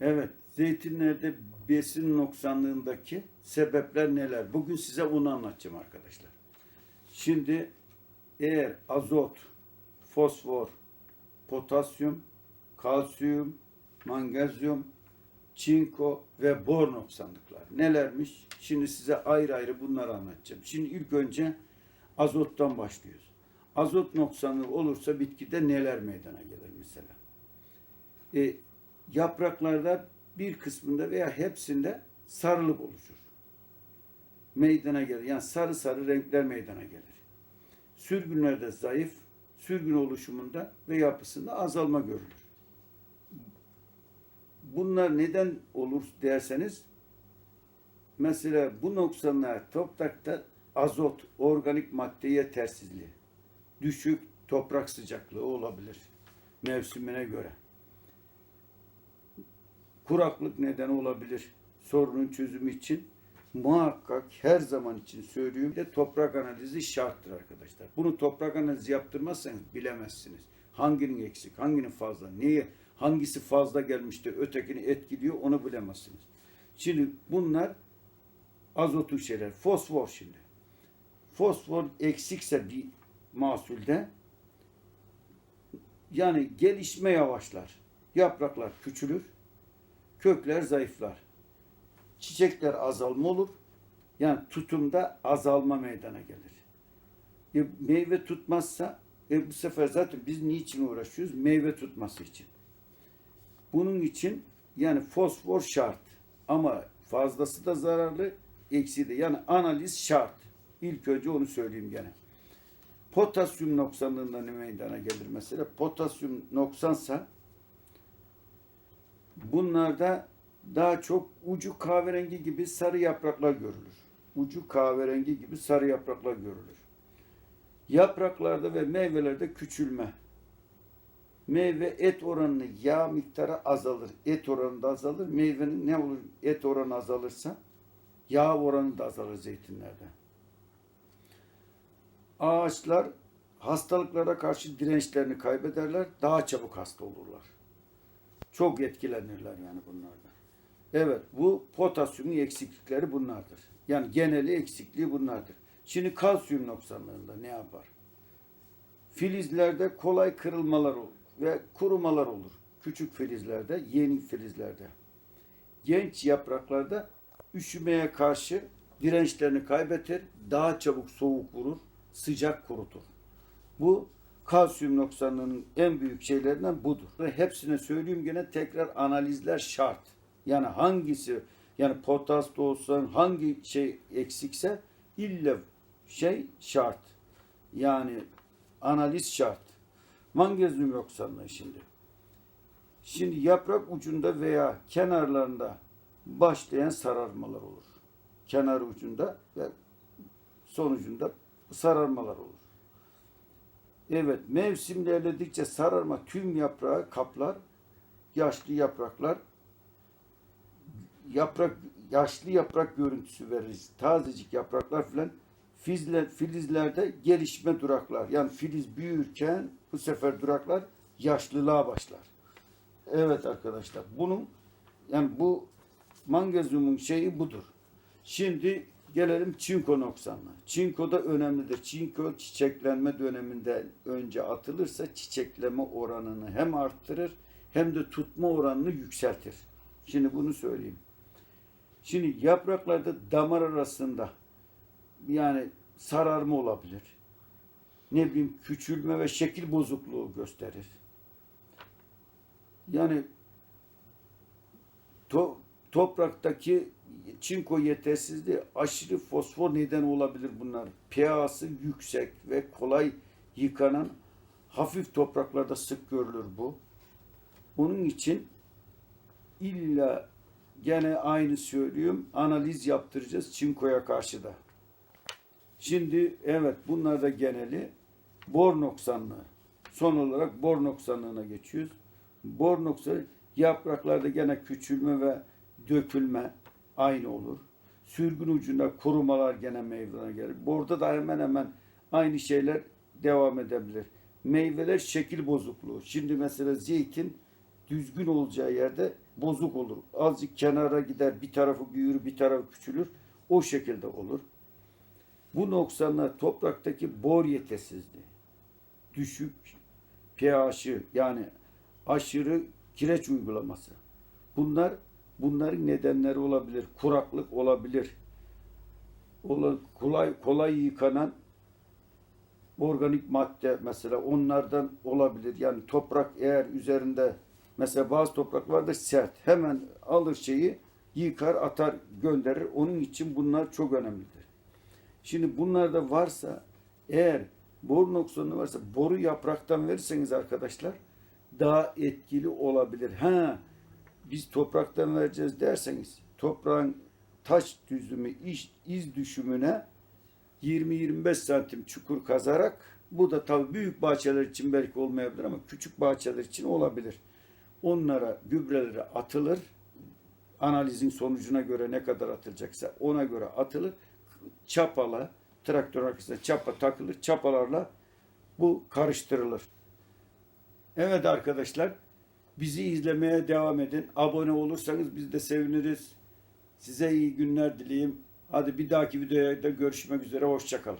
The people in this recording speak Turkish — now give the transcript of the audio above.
Evet, zeytinlerde besin noksanlığındaki sebepler neler? Bugün size onu anlatacağım arkadaşlar. Şimdi eğer azot, fosfor, potasyum, kalsiyum, magnezyum, çinko ve bor noksanlıklar nelermiş? Şimdi size ayrı ayrı bunları anlatacağım. Şimdi ilk önce azottan başlıyoruz. Azot noksanlığı olursa bitkide neler meydana gelir mesela? E, yapraklarda bir kısmında veya hepsinde sarılıp oluşur. Meydana gelir. Yani sarı sarı renkler meydana gelir. Sürgünlerde zayıf, sürgün oluşumunda ve yapısında azalma görülür. Bunlar neden olur derseniz mesela bu noksanlar toprakta azot, organik madde yetersizliği, düşük toprak sıcaklığı olabilir mevsimine göre kuraklık neden olabilir sorunun çözümü için muhakkak her zaman için söylüyorum de toprak analizi şarttır arkadaşlar. Bunu toprak analizi yaptırmazsanız bilemezsiniz. Hanginin eksik, hanginin fazla, niye, hangisi fazla gelmişti, ötekini etkiliyor onu bilemezsiniz. Şimdi bunlar azotu şeyler. Fosfor şimdi. Fosfor eksikse bir mahsulde yani gelişme yavaşlar. Yapraklar küçülür kökler zayıflar. Çiçekler azalma olur. Yani tutumda azalma meydana gelir. E, meyve tutmazsa e, bu sefer zaten biz niçin uğraşıyoruz? Meyve tutması için. Bunun için yani fosfor şart. Ama fazlası da zararlı, eksi de. Yani analiz şart. İlk önce onu söyleyeyim gene. Potasyum noksanlığında ne meydana gelir mesela? Potasyum noksansa Bunlarda daha çok ucu kahverengi gibi sarı yapraklar görülür. Ucu kahverengi gibi sarı yapraklar görülür. Yapraklarda ve meyvelerde küçülme. Meyve et oranını yağ miktarı azalır. Et oranı da azalır. Meyvenin ne olur? Et oranı azalırsa yağ oranı da azalır zeytinlerde. Ağaçlar hastalıklara karşı dirençlerini kaybederler. Daha çabuk hasta olurlar. Çok etkilenirler yani bunlardan. Evet bu potasyumun eksiklikleri bunlardır. Yani geneli eksikliği bunlardır. Şimdi kalsiyum noksanlığında ne yapar? Filizlerde kolay kırılmalar olur ve kurumalar olur. Küçük filizlerde, yeni filizlerde. Genç yapraklarda üşümeye karşı dirençlerini kaybeder, daha çabuk soğuk vurur, sıcak kurutur. Bu kalsiyum noksanlığının en büyük şeylerinden budur. Hepsine söyleyeyim gene tekrar analizler şart. Yani hangisi yani potas da olsa hangi şey eksikse illa şey şart. Yani analiz şart. Magnezyum noksanlığı şimdi. Şimdi yaprak ucunda veya kenarlarında başlayan sararmalar olur. Kenar ucunda ve sonucunda sararmalar olur. Evet, mevsim ilerledikçe sararma tüm yaprağı kaplar. Yaşlı yapraklar yaprak yaşlı yaprak görüntüsü verir. Tazecik yapraklar filan fizler, filizlerde gelişme duraklar. Yani filiz büyürken bu sefer duraklar yaşlılığa başlar. Evet arkadaşlar bunun yani bu magnezyumun şeyi budur. Şimdi Gelelim çinko noksanlığı. Çinko da önemlidir. Çinko çiçeklenme döneminde önce atılırsa çiçekleme oranını hem arttırır hem de tutma oranını yükseltir. Şimdi bunu söyleyeyim. Şimdi yapraklarda damar arasında yani sararma olabilir. Ne bileyim küçülme ve şekil bozukluğu gösterir. Yani to, topraktaki çinko yetersizliği aşırı fosfor neden olabilir bunlar. pH'sı yüksek ve kolay yıkanan hafif topraklarda sık görülür bu. Onun için illa gene aynı söylüyorum analiz yaptıracağız çinkoya karşı da. Şimdi evet bunlar da geneli bor noksanlığı. Son olarak bor noksanlığına geçiyoruz. Bor noksanlığı yapraklarda gene küçülme ve dökülme, aynı olur. Sürgün ucunda kurumalar gene meydana gelir. Burada da hemen hemen aynı şeyler devam edebilir. Meyveler şekil bozukluğu. Şimdi mesela zeytin düzgün olacağı yerde bozuk olur. Azıcık kenara gider, bir tarafı büyür, bir tarafı küçülür. O şekilde olur. Bu noksanlar topraktaki bor yetersizliği, düşük pH'ı yani aşırı kireç uygulaması. Bunlar bunların nedenleri olabilir. Kuraklık olabilir. Ola- kolay kolay yıkanan organik madde mesela onlardan olabilir. Yani toprak eğer üzerinde mesela bazı topraklarda sert hemen alır şeyi yıkar atar gönderir. Onun için bunlar çok önemlidir. Şimdi bunlarda varsa eğer boru noksanı varsa boru yapraktan verirseniz arkadaşlar daha etkili olabilir. Ha biz topraktan vereceğiz derseniz toprağın taş düzümü iş, iz düşümüne 20-25 santim çukur kazarak bu da tabii büyük bahçeler için belki olmayabilir ama küçük bahçeler için olabilir. Onlara gübreleri atılır. Analizin sonucuna göre ne kadar atılacaksa ona göre atılır. Çapala, traktör arkasına çapa takılır. Çapalarla bu karıştırılır. Evet arkadaşlar bizi izlemeye devam edin. Abone olursanız biz de seviniriz. Size iyi günler dileyim. Hadi bir dahaki videoda görüşmek üzere. Hoşçakalın.